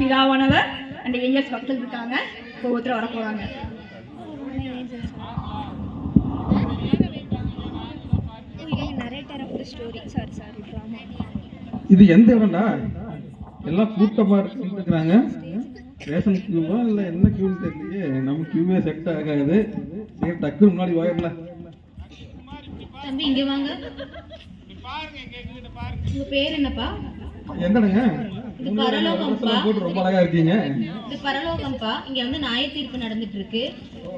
பிதாவானவர். அந்த ஏஞ்சல்ஸ் பக்கத்தில் இருக்காங்க. ஒவ்வொருத்தரும் வர போகிறாங்க narrator of the story sorry sorry drama இது எந்த இடம்டா? எல்லாம் கூட்டமா இருக்கிறாங்க ரேஷன் கியூவா இல்ல என்ன கியூன்னு தெரியலையே. நம்ம கியூவே செட் ஆகாது. சரி டக்குன்னு முன்னாடி வாயிடல தம்பி இங்க வாங்க. உங்க பேர் என்னப்பா? எந்தடங்க இது பரலோகம்ப்பா போட்டு ரொம்ப அழகா இருக்கீங்க. இது பரலோகம்ப்பா இங்க வந்து நியாய தீர்ப்பு நடந்துட்டு இருக்கு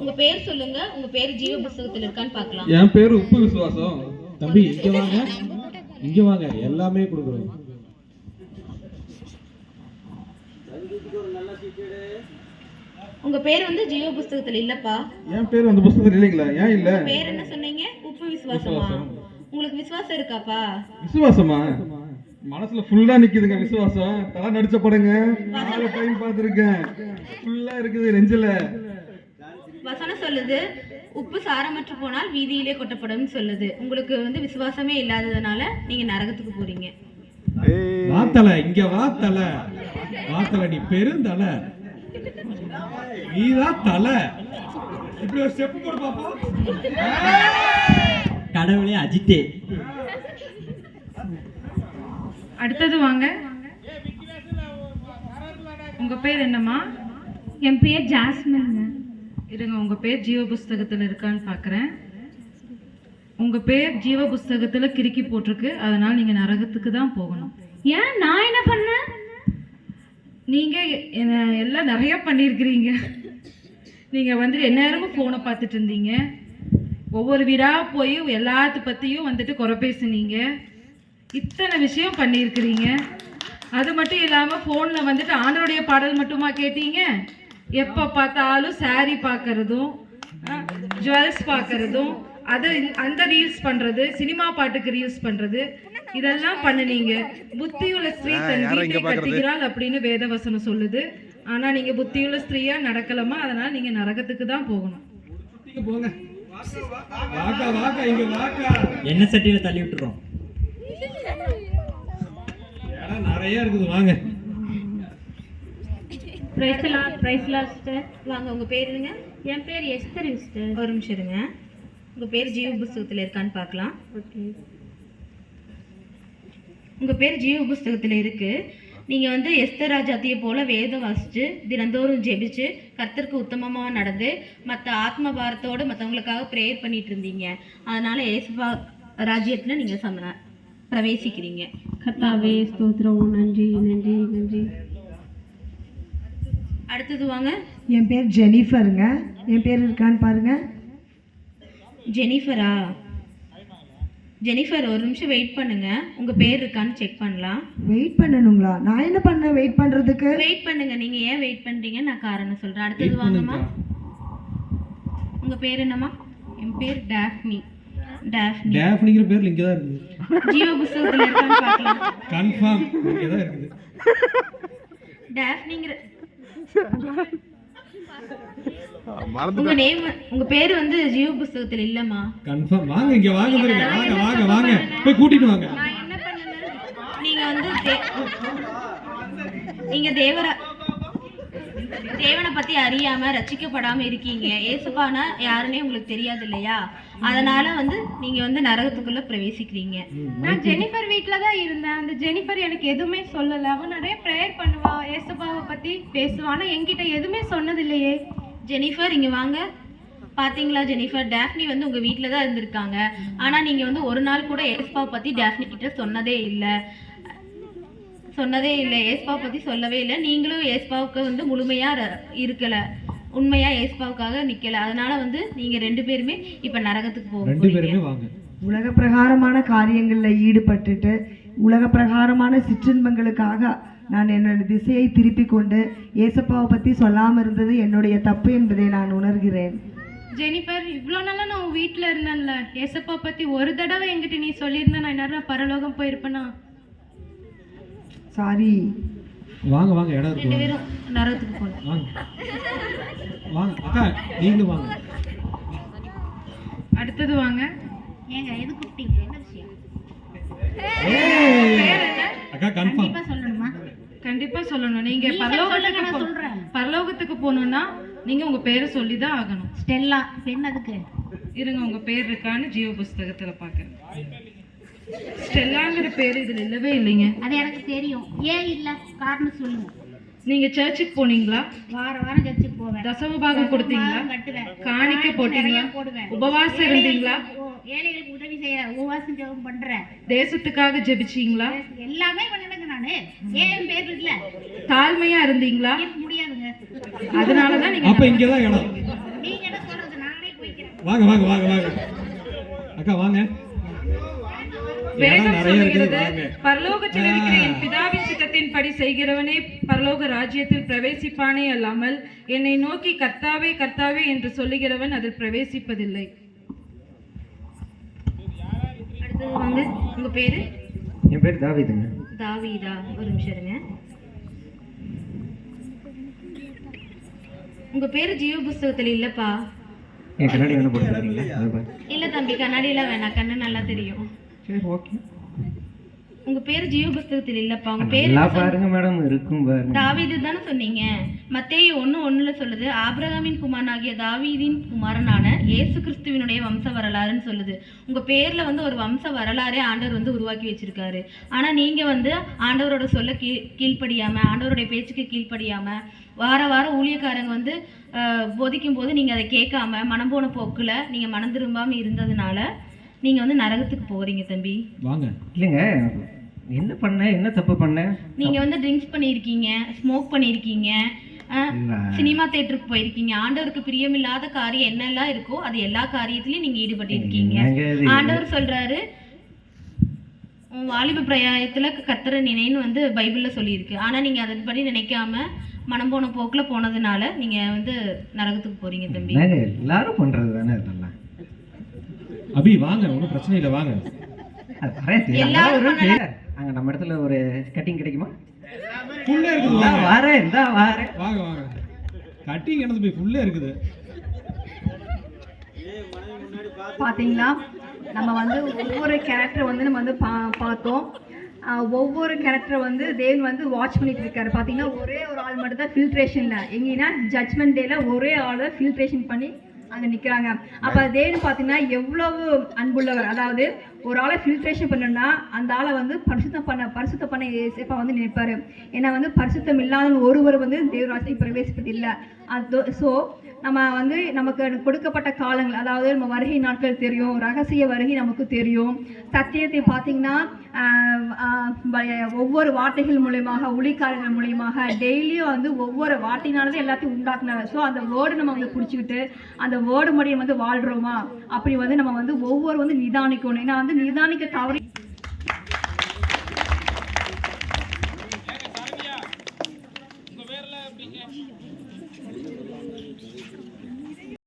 உங்க பேர் சொல்லுங்க. உங்க பேர் ஜீவ புஸ்தகத்துல இருக்கான்னு பார்க்கலாம் என் பேரு உப்பு விசுவாசம். தம்பி இங்க வாங்க. இங்க வாங்க. எல்லாமே கொடுக்குறோம். உங்க பேர் வந்து ஜீவ புஸ்தகத்துல இல்லப்பா. என் பேரு அந்த புஸ்தகத்தில் இல்லைங்களா? ஏன் இல்ல? பேர் என்ன சொன்னீங்க? உப்பு விசுவாசமா. உங்களுக்கு விசுவாசம் இருக்காப்பா? விசுவாசமா? மனசுல ஃபுல்லா நிக்குதுங்க விசுவாசம். தலை நடிச்ச படங்க. நாலு டைம் பார்த்துருக்கேன். ஃபுல்லா இருக்குது நெஞ்சில. வசனம் சொல்லுது உப்பு சாரமற்று போனால் வீதியிலே கொட்டப்படும்னு சொல்லுது. உங்களுக்கு வந்து விசுவாசமே இல்லாததுனால நீங்க நரகத்துக்கு போறீங்க. வாத்தல இங்க வாத்தல. வாத்தல நீ பெருந்தலை. நீதான் தலை. இப்படி ஒரு ஸ்டெப் போடு பாப்போம். கடவுளே அஜித்தே. அடுத்தது வாங்க. உங்க பேர் என்னம்மா? என் பேர் ஜாஸ்மின். இருங்க உங்க பேர் ஜீவ புஸ்தகத்தில் இருக்கான்னு பார்க்குறேன் உங்க பேர் ஜீவ புஸ்தகத்துல கிறுக்கி போட்டிருக்கு. அதனால நீங்க நரகத்துக்கு தான் போகணும். ஏன்? நான் என்ன பண்ணேன்? நீங்க என்ன- எல்லாம் நிறைய பண்ணியிருக்கிறீங்க. நீங்க வந்து எந்நேரமும் ஃபோனை பார்த்துட்டு இருந்தீங்க. ஒவ்வொரு வீடாக போய் எல்லாத்து பற்றியும் வந்துட்டு குறை பேசுனீங்க. இத்தனை விஷயம் பண்ணியிருக்கிறீங்க. அது மட்டும் இல்லாம ஃபோன்ல வந்துட்டு ஆண்டருடைய பாடல் மட்டுமா கேட்டீங்க? எப்ப பார்த்தாலும் saree பார்க்கறதும் ஜுவல்ஸ் பார்க்கறதும் அது அந்த ரீல்ஸ் பண்றது சினிமா பாட்டுக்கு ரீல்ஸ் பண்றது இதெல்லாம் பண்ணுனீங்க. புத்தியுள்ள ஸ்திரீ தன் வீட்டை கட்டுகிறாள் அப்படின்னு வேதவசனம் சொல்லுது. ஆனா நீங்க புத்தியுள்ள ஸ்திரீயா நடக்கலமா அதனால நீங்க நரகத்துக்கு தான் போகணும். என்ன சட்டியில தள்ளி விட்டுறோம் இடம் நிறைய இருக்குது வாங்க. பிரைஸ்லாம் பிரைஸ்லாம் சிஸ்டர் வாங்க உங்க பேர் என்னங்க? என் பேர் எஸ்தர் சிஸ்டர் ஒரு நிமிஷம் இருங்க. உங்க பேர் ஜீவ புஸ்தகத்துல இருக்கான்னு பார்க்கலாம். ஓகே உங்க பேர் ஜீவ புஸ்தகத்துல இருக்கு. நீங்க வந்து எஸ்தர் ராஜாத்தியை போல வேதம் வாசிச்சு தினந்தோறும் ஜெபிச்சு கர்த்தருக்கு உத்தமமா நடந்து மற்ற ஆத்ம பாரத்தோட மற்றவங்களுக்காக ப்ரேயர் பண்ணிட்டு இருந்தீங்க. அதனால ஏசுபா ராஜ்யத்துல நீங்க சம பிரவேசிக்கிறீங்க. கத்தாவே ஸ்தோத்திரம். நன்றி நன்றி நன்றி. அடுத்தது வாங்க. என் பேர் ஜெனிஃபருங்க. என் பேர் இருக்கான்னு பாருங்க. ஜெனிஃபரா? ஜெனிஃபர் ஒரு நிமிஷம் வெயிட் பண்ணுங்க. உங்க பேர் இருக்கான்னு செக் பண்ணலாம். வெயிட் பண்ணணுங்களா? நான் என்ன பண்ணேன் வெயிட் பண்றதுக்கு? வெயிட் பண்ணுங்க. நீங்க ஏன் வெயிட் பண்றீங்க? நான் காரணம் சொல்றேன். அடுத்தது வாங்கம்மா. உங்க பேர் என்னம்மா? என் பேர் டாஃப்னி. டாஃப்னி. டேஃப்னிங்கிற பேர்ல இங்க தான் இருக்குது ஜீவ புஸ்தகத்துல இருக்கான்னு பார்க்கலாம். கன்ஃபார்ம் இங்க தான் இருக்குது டாஃப்னிங்கிற உங்க நேம் உங்க பேர் வந்து ஜீவ புஸ்தகத்துல இல்லம்மா. கன்ஃபார்ம் வாங்க இங்க வாங்க பாருங்க. வாங்க வாங்க வாங்க. போய் கூட்டிட்டு வாங்க. நீங்க வந்து தே- நீங்க தேவரா தேவனை பத்தி அறியாம ரட்சிக்கப்படாம இருக்கீங்க. ஏசுப்பானா யாருன்னே உங்களுக்கு தெரியாது இல்லையா? அதனால வந்து நீங்க வந்து நரகத்துக்குள்ள பிரவேசிக்கிறீங்க. நான் ஜெனிஃபர் வீட்டில் தான் இருந்தேன். அந்த ஜெனிஃபர் எனக்கு எதுவுமே சொல்லலை. அவன் நிறைய ப்ரேயர் பண்ணுவா. ஏசப்பாவை பற்றி பேசுவா. ஆனால் என்கிட்ட எதுவுமே சொன்னது இல்லையே ஜெனிஃபர் இங்க வாங்க. பாத்தீங்களா ஜெனிஃபர்? டேஃப்னி வந்து உங்க வீட்ல தான் இருந்திருக்காங்க. ஆனா நீங்க வந்து ஒரு நாள் கூட ஏஸ்பாவை பத்தி டேஃப்னி கிட்ட சொன்னதே இல்ல. சொன்னதே இல்லை. ஏஸ்பா பத்தி சொல்லவே இல்லை. நீங்களும் ஏஸ்பாவுக்கு வந்து முழுமையா ர- இருக்கல. உண்மையா ஏஸ்பாவுக்காக நிக்கல. அதனால வந்து நீங்க ரெண்டு பேருமே இப்ப நரகத்துக்கு போக ரெண்டு பேருமே வாங்க. உலக பிரகாரமான காரியங்களில் ஈடுபட்டுட்டு உலக பிரகாரமான சிற்றின்பங்களுக்காக நான் என்னோட திசையை திருப்பி கொண்டு ஏசப்பாவை பற்றி சொல்லாமல் இருந்தது என்னுடைய தப்பு என்பதை நான் உணர்கிறேன். ஜெனிஃபர் இவ்வளோ நாளாக நான் உன் வீட்டில் இருந்தேன்ல. ஏசப்பா பற்றி ஒரு தடவை என்கிட்ட நீ சொல்லியிருந்தா நான் நேரம் பரலோகம் போயிருப்பேனா? சாரி வாங்க வாங்க இடம் இருக்கு. ரெண்டு வாங்க. பேரும் நரகத்துக்கு போகலாம். வாங்க. வாங்க அக்கா நீங்களும் வாங்க. அடுத்தது வாங்க. ஏங்க எது கூப்பிட்டீங்க? என்ன விஷயம்? அக்கா கன்ஃபார்ம் சொல்லணுமா? கண்டிப்பா சொல்லணும். நீங்க பரலோகத்துக்கு போ- பரலோகத்துக்கு போகணும்னா நீங்க உங்க பேரை சொல்லி தான் ஆகணும். ஸ்டெல்லா பெண் அதுக்கு இருங்க உங்க பேர் இருக்கான்னு ஜீவ புஸ்தகத்துல பாக்குறேன் ஸ்டெல்லாங்கிற பேர் இதுல இல்லவே இல்லைங்க. அது எனக்கு தெரியும். ஏன் இல்ல? காரணம் சொல்லுங்க. நீங்க சர்ச்சுக்கு போனீங்களா? வார வாரம் சர்ச்சுக்கு போவேன். தசம பாகம் கொடுத்தீங்களா? காணிக்க போட்டீங்களா? உபவாசம் இருந்தீங்களா? ஓ, ஏழைகளுக்கு உதவி செய்யற உபவாசம் ஜெபம் பண்றேன். தேசத்துக்காக ஜெபிச்சீங்களா? எல்லாமே பண்ணுங்க நானு. ஏன் பேர் இல்ல? தாழ்மையா இருந்தீங்களா? முடியாதுங்க. அதனாலதான் நீங்க அப்ப இங்கதான் இடம். நீங்க என்ன சொல்றது? நானே போய்க்கிறேன். வாங்க வாங்க வாங்க வாங்க. அக்கா வாங்க. வேதம் சொல்லுகிறது பரலோகத்தில் இருக்கிற என் பிதாவின் சித்தத்தின்படி செய்கிறவனே பரலோக ராஜ்யத்தில் பிரவேசிப்பானே அல்லாமல் என்னை நோக்கி கர்த்தாவே கர்த்தாவே என்று சொல்லுகிறவன் அதில் பிரவேசிப்பதில்லை. அடுத்தது வாங்க உங்க பேரு? என் பேர் தாவிதுங்க. தாவீதா ஒரு நிமிஷம் இருங்க. உங்க பேரு ஜீவ புஸ்தகத்துல இல்லப்பா? என் கண்ணாடி வேணும். இல்ல தம்பி கண்ணாடியெல்லாம் வேணாம் கண்ணு நல்லா தெரியும். சரி ஓகே உங்க பேரு ஜீவ புஸ்தகத்துல இல்லப்பா. உங்க பேரு பாருங்க மேடம் இருக்கும் பாருங்க. தாவீது தானே சொன்னீங்க? மத்தேயு ஒண்ணு ஒண்ணுல சொல்லுது ஆபிரகாமின் குமாரனாகிய தாவீதின் குமாரனான இயேசு கிறிஸ்துவினுடைய வம்ச வரலாறுன்னு சொல்லுது. உங்க பேர்ல வந்து ஒரு வம்ச வரலாறே ஆண்டவர் வந்து உருவாக்கி வச்சிருக்காரு. ஆனா நீங்க வந்து ஆண்டவரோட சொல்ல கீ கீழ்ப்படியாம ஆண்டவருடைய பேச்சுக்கு கீழ்ப்படியாம வார வாரம் ஊழியக்காரங்க வந்து போதிக்கும் போது நீங்க அதை கேட்காம மனம் போன போக்குல நீங்க மனம் திரும்பாம இருந்ததுனால நீங்க வந்து நரகத்துக்கு போறீங்க தம்பி. வாங்க. இல்லைங்க. என்ன பண்ணேன் என்ன தப்பு பண்ணேன் நீங்க வந்து ட்ரிங்க்ஸ் பண்ணியிருக்கீங்க ஸ்மோக் பண்ணியிருக்கீங்க. சினிமா தேட்டருக்கு போயிருக்கீங்க. ஆண்டவருக்கு பிரியமில்லாத காரியம் என்னெல்லாம் இருக்கோ அது எல்லா காரியத்திலயும் நீங்க ஈடுபட்டு இருக்கீங்க? ஆண்டவர் சொல்றாரு வாலிப பிரயாயத்துல கத்தர நினைன்னு வந்து பைபிள்ல சொல்லியிருக்கு. ஆனா நீங்க அதன்படி நினைக்காம மனம் போன போக்குல போனதுனால நீங்க வந்து நரகத்துக்கு போறீங்க தம்பி. எல்லாரும் பண்றது தானே இதெல்லாம் அபி வாங்க ஒன்றும் பிரச்சனை இல்லை வாங்க. அது வரேன். அங்க நம்ம இடத்துல ஒரு கட்டிங் கிடைக்குமா? ஃபுல்லே இருக்குது வரேன் இந்தா வரேன். வாங்க வாங்க. கட்டிங் எனது போய் ஃபுல்லே இருக்குது. பார்த்தீங்களா நம்ம வந்து ஒவ்வொரு கேரக்டர் வந்து நம்ம வந்து பா பார்த்தோம். ஒவ்வொரு கேரக்டர் வந்து தேவன் வந்து வாட்ச் பண்ணிட்டு இருக்காரு. பார்த்தீங்கன்னா ஒரே ஒரு ஆள் மட்டும் தான் ஃபில்ட்ரேஷனில் எங்கன்னா ஜட்மெண்ட் டேல ஒரே ஆள் தான் ஃபில்ட்ரேஷன் பண்ணி அங்கே நிற்கிறாங்க அப்போ தேவன் பார்த்தீங்கன்னா எவ்வளவு அன்புள்ளவர். அதாவது ஒரு ஆளை ஃபில்ட்ரேஷன் பண்ணணும்னா அந்த ஆளை வந்து பரிசுத்தம் பண்ண பரிசுத்தம் பண்ண சேப்பா வந்து நினைப்பாரு. ஏன்னா வந்து பரிசுத்தம் இல்லாத ஒருவர் வந்து தேவராசி பிரவேசிப்பது இல்லை அது ஸோ நம்ம வந்து நமக்கு கொடுக்கப்பட்ட காலங்கள் அதாவது நம்ம வருகை நாட்கள் தெரியும் ரகசிய வருகை நமக்கு தெரியும். சத்தியத்தை பார்த்தீங்கன்னா ஒவ்வொரு வார்த்தைகள் மூலியமாக ஒளிக்காரர்கள் மூலியமாக டெய்லியும் வந்து ஒவ்வொரு வார்த்தையினாலதான் எல்லாத்தையும் உண்டாக்குனாங்க. ஸோ அந்த வேர்டு நம்ம வந்து பிடிச்சிக்கிட்டு அந்த வேர்டு மொழியை வந்து வாழ்றோமா? அப்படி வந்து நம்ம வந்து ஒவ்வொரு வந்து நிதானிக்கணும். ஏன்னா வந்து நிதானிக்க தவறி